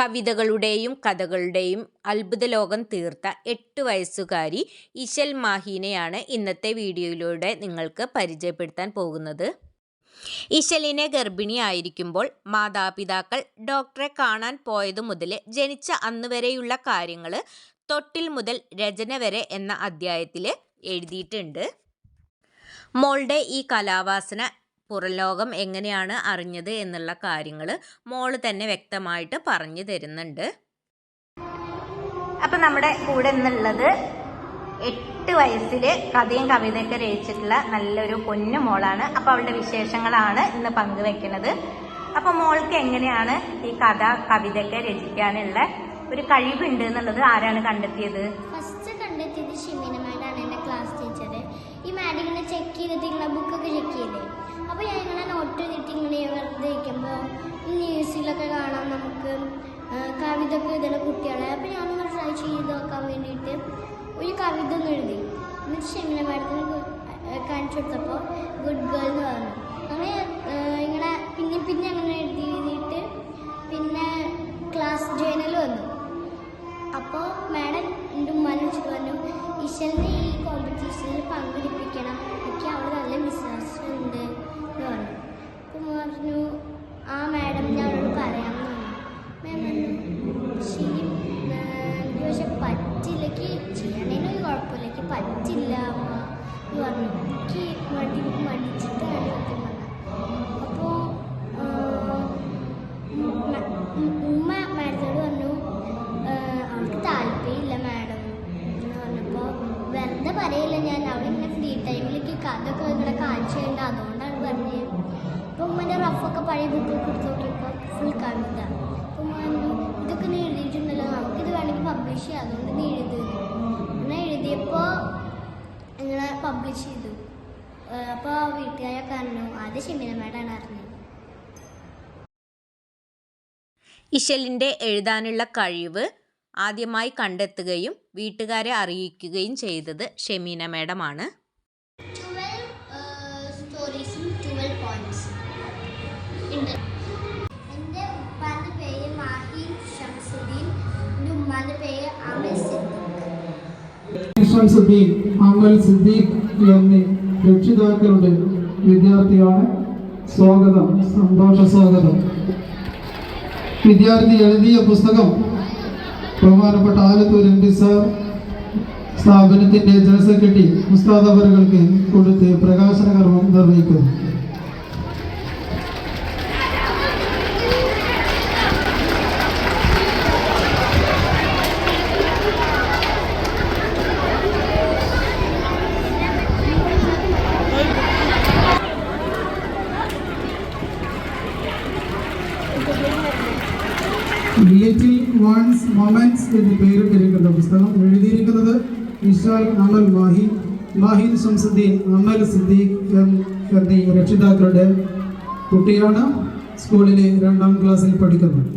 കവിതകളുടെയും കഥകളുടെയും അത്ഭുത ലോകം തീർത്ത എട്ട് വയസ്സുകാരി ഇശൽ മാഹിനെയാണ് ഇന്നത്തെ വീഡിയോയിലൂടെ നിങ്ങൾക്ക് പരിചയപ്പെടുത്താൻ പോകുന്നത്. ഇശലിനെ ഗർഭിണിയായിരിക്കുമ്പോൾ മാതാപിതാക്കൾ ഡോക്ടറെ കാണാൻ പോയതു മുതൽ ജനിച്ച അന്ന് വരെയുള്ള കാര്യങ്ങൾ തൊട്ടിൽ മുതൽ രചന വരെ എന്ന അധ്യായത്തിൽ എഴുതിയിട്ടുണ്ട്. മോളുടെ ഈ കലാവാസന പുറംലോകം എങ്ങനെയാണ് അറിഞ്ഞത് എന്നുള്ള കാര്യങ്ങൾ മോൾ തന്നെ വ്യക്തമായിട്ട് പറഞ്ഞു തരുന്നുണ്ട്. അപ്പൊ നമ്മുടെ കൂടെ നിന്നുള്ളത് എട്ട് വയസ്സിൽ കഥയും കവിതയൊക്കെ രചിച്ചിട്ടുള്ള നല്ലൊരു പൊന്നു മോളാണ്. അപ്പൊ അവളുടെ വിശേഷങ്ങളാണ് ഇന്ന് പങ്കുവെക്കുന്നത്. അപ്പൊ മോൾക്ക് എങ്ങനെയാണ് ഈ കഥ കവിതയൊക്കെ രചിക്കാനുള്ള ഒരു കഴിവുണ്ട് എന്നുള്ളത് ആരാണ് കണ്ടെത്തിയത്? ഫസ്റ്റ് കണ്ടെത്തിയത് ഷിമിന മാഡാണ് എന്റെ ക്ലാസ് ടീച്ചർ ഈ മാഡം ഇങ്ങനെ ചെക്ക് ചെയ്തിട്ടുള്ള ഇങ്ങനെ ബുക്കൊക്കെ ചെക്ക് ചെയ്തേ അപ്പോൾ ഞാൻ ഇങ്ങനെ നോട്ട് എഴുതിയിട്ട് ഇങ്ങനെ വെറുതെ ഇരിക്കുമ്പോൾ ന്യൂസിലൊക്കെ കാണാം നമുക്ക് കവിത ഒക്കെ എഴുതുന്ന കുട്ടികളെ അപ്പോൾ ഞാനൊന്ന് ട്രൈ ചെയ്ത് നോക്കാൻ വേണ്ടിയിട്ട് ഒരു കവിത ഒന്ന് എഴുതി. എന്നിട്ട് ഷെമിന മാഡത്തിന് കാണിച്ചു കൊടുത്തപ്പോൾ ഗുഡ് ഗേൾ എന്ന് പറഞ്ഞു. അങ്ങനെ ഇങ്ങനെ പിന്നെ പിന്നെ അങ്ങനെ എഴുതി എഴുതിയിട്ട് പിന്നെ ക്ലാസ് ജേണൽ വന്നു. അപ്പോൾ മാഡം എന്റെ ഉമ്മാനെ വെച്ചിട്ട് പറഞ്ഞു ഈശ്വരനെ ഈ കോമ്പറ്റീഷനിൽ പങ്കെടുപ്പിക്കണം. എനിക്ക് അവിടെ നല്ല എന്ന് പറഞ്ഞു ഉമ്മ പറഞ്ഞു ആ മാഡം ഞാനോട് പറയാമെന്ന് പറഞ്ഞു മാം ശരി? പക്ഷെ പറ്റില്ലെങ്കിൽ ചെയ്യണേനൊരു കുഴപ്പമില്ല എനിക്ക് പറ്റില്ല അമ്മ. എന്ന് പറഞ്ഞു. എനിക്ക് മടി മടിച്ചിട്ടാണ് സത്യം അപ്പോൾ ഉമ്മ മാഡത്തോട് പറഞ്ഞു "ആഹ് അവൾക്ക് താല്പര്യമില്ല മാഡം. എന്ന് പറഞ്ഞപ്പോൾ വെറുതെ പറയില്ല ഞാൻ അവിടെ ഇങ്ങനെ ഫ്രീ ടൈമിലേക്ക് കഥ ഇങ്ങനെ കാണിച്ചു കഴിഞ്ഞാൽ അതുകൊണ്ടാണ് പറഞ്ഞത്. ഉമ്മന്റെ റഫൊക്കെ പഴയ ബുക്ക് കൊടുത്ത് നോക്കിയപ്പോൾ ഫുൾ കവിത പറഞ്ഞു ഇതൊക്കെ നീ എഴുതിയിട്ടുണ്ടല്ലോ. നമുക്കിത് വേണമെങ്കിൽ പബ്ലിഷ് ചെയ്യാം. അതുകൊണ്ട് നീ എഴുതി. അങ്ങനെ എഴുതിയപ്പോൾ ഇങ്ങനെ പബ്ലിഷ് ചെയ്തു. അപ്പോൾ വീട്ടുകാരൊക്കെ അറിഞ്ഞു ആദ്യം ഷെമിന മാഡാണ് അറിഞ്ഞത്. ഇശലിന്റെ എഴുതാനുള്ള കഴിവ് ആദ്യമായി കണ്ടെത്തുകയും വീട്ടുകാരെ അറിയിക്കുകയും ചെയ്തത് ഷെമീന മേഡമാണ്. ഷംസുദ്ദീൻ അമൽ സിദ്ദീഖ് എന്നീ രക്ഷിതാക്കളുടെ വിദ്യാർത്ഥിയാണ്. സ്വാഗതം സന്തോഷ സ്വാഗതം. വിദ്യാർത്ഥി എഴുതിയ പുസ്തകം ബഹുമാനപ്പെട്ട ആലത്തൂർ എം പി സാർ സ്ഥാപനത്തിന്റെ ജനറൽ സെക്രട്ടറി മുസ്താദ് അവറുകൾക്ക് കൊടുത്ത് പ്രകാശന കർമ്മം നിർവഹിക്കുന്നു. ലിറ്റിൽ വൺസ് മൊമെന്റ്സ് എന്ന് പേരിട്ടിരിക്കുന്ന പുസ്തകം എഴുതിയിരിക്കുന്നത് വിശാൽ അമൽ മാഹി മാഹിൻ ശംസുദ്ദീൻ അമൽ സിദ്ദീഖ് എന്നീ രക്ഷിതാക്കളുടെ കുട്ടിയാണ് സ്കൂളിലെ രണ്ടാം ക്ലാസ്സിൽ പഠിക്കുന്നത്.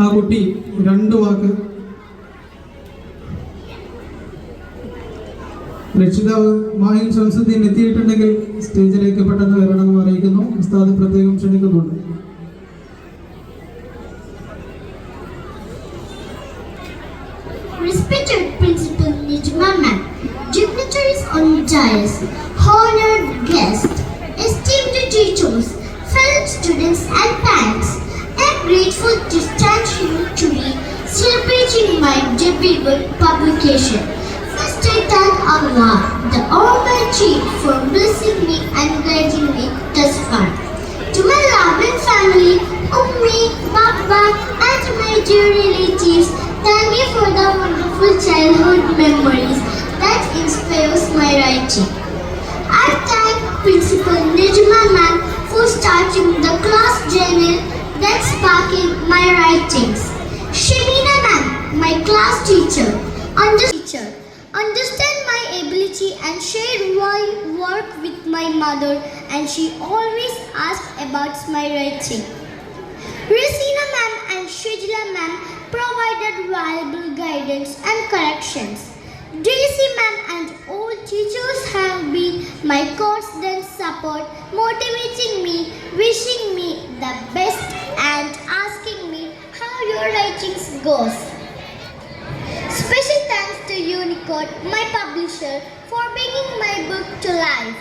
ആ കുട്ടി രണ്ട് വാക്ക് രക്ഷിതാവ് മാഹിൻ ഷംസുദ്ദീൻ എത്തിയിട്ടുണ്ടെങ്കിൽ സ്റ്റേജിലേക്ക് പെട്ടെന്ന് വരണമെന്ന് അറിയിക്കുന്നു ഉസ്താദ് പ്രത്യേകം ക്ഷണിക്കുന്നുണ്ട് Respected Principal Nijma Ma'am, dignitaries on dais, honored guests, esteemed teachers, fellow students and parents, I'm grateful to stand here today celebrating my debut publication. Thank Allah, the Almighty, for blessing me and guiding me thus far. To my loving family, Ummi, Baba, and my dear relatives, thank you for the wonderful childhood memories that inspires my writing. I thank Principal Nijma Ma'am for starting the class journal that sparking my writings. Shamina Ma'am, my class teacher, under- teacher, understand my ability and share my work with my mother and she always asked about my writing. Rosina ma'am and Shrijala ma'am provided valuable guidance and corrections. Daisy ma'am and all teachers have been my constant support, motivating me, wishing me the best and asking me how your writing goes Special thanks to Unicode, my publisher, for bringing my book to life.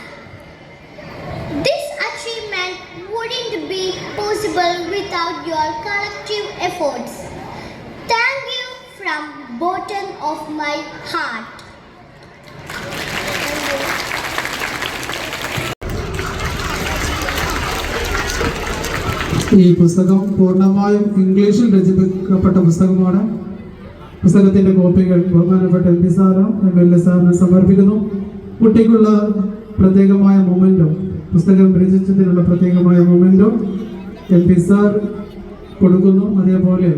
This achievement wouldn't be possible without your collective efforts. Thank you from bottom of my heart. ഈ പുസ്തകം പൂർണ്ണമായും ഇംഗ്ലീഷിൽ രചിക്കപ്പെട്ട പുസ്തകമാണ് പുസ്തകത്തിന്റെ കോപ്പികൾ ബഹുമാനപ്പെട്ട M P സാറും എം എൽ എ സാറിന് സമർപ്പിക്കുന്നു. കുട്ടിക്കുള്ള പ്രത്യേകമായ മൊമെന്റോ പുസ്തകം രചിച്ചതിനുള്ള പ്രത്യേകമായ മൊമെന്റോ എം പി സാർ കൊടുക്കുന്നു. അതേപോലെ